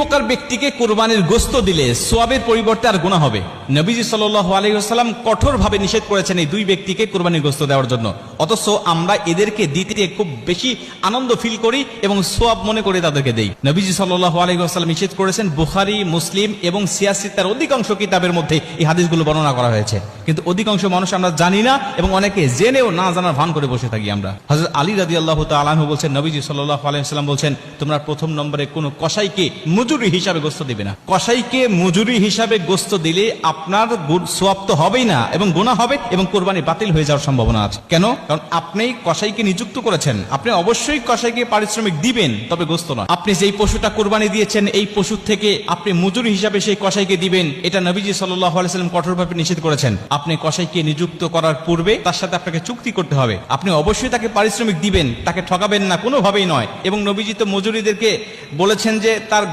প্রকার ব্যক্তিকে কোরবানির গোস্ত দিলে সোয়াবের পরিবর্তে আর গুণা হবে। নবীজি সাল্লাহ আলহিহাস্লাম কঠোরভাবে নিষেধ করেছেন এই দুই ব্যক্তিকে কোরবানির গোস্ত দেওয়ার জন্য। অথচ আমরা এদেরকে দিতে খুব বেশি আনন্দ ফিল করি এবং সোয়াব মনে করে তাদেরকে দেই। নবীজি সাল্লাহ আলহিহাস্লাম নিষেধ করেছেন, বুখারি, মুসলিম এবং সিয়াসিতার অধিকাংশ কিতাবের মধ্যে এই হাদিসগুলো বর্ণনা করা হয়েছে। কিন্তু অধিকাংশ মানুষ আমরা জানি না এবং অনেকে জেনেও না জানার ভান করে বসে থাকি আমরা। হজরত আলী রাজি আল্লাহ তালু বলছেন, নবীজি সাল্লাহ আলাইসাল্লাম বলছেন, তোমরা প্রথম নম্বরে কোনো কসাইকে মজুরি হিসাবে গোস্ত দিবে না। কসাইকে মজুরি হিসাবে গোস্ত দিলে আপনার সোয়াব তো হবেই না এবং গোনা হবে এবং কোরবানি বাতিল হয়ে যাওয়ার সম্ভাবনা আছে। কেন? কারণ আপনি কসাইকে নিযুক্ত করেছেন। আপনি অবশ্যই কসাইকে পারিশ্রমিক দিবেন, তবে গোস্ত নয়। আপনি যেই পশুটা কোরবানি দিয়েছেন, এই পশুর থেকে আপনি মজুরি হিসাবে সেই কসাইকে দিবেন। এটা নবীজি আলাইসাল্লাম কঠোরভাবে নিষেধ করেছেন। আপনি কসাইকে নিযুক্ত করার পূর্বে তার সাথে আপনাকে চুক্তি করতে হবে। আপনি অবশ্যই তাকে পারিশ্রমিক দিবেন, তাকে ঠকাবেন না, কোনোভাবেই নয়। এবং নবীজি তো মজুরিদেরকে বলেছেন যে তার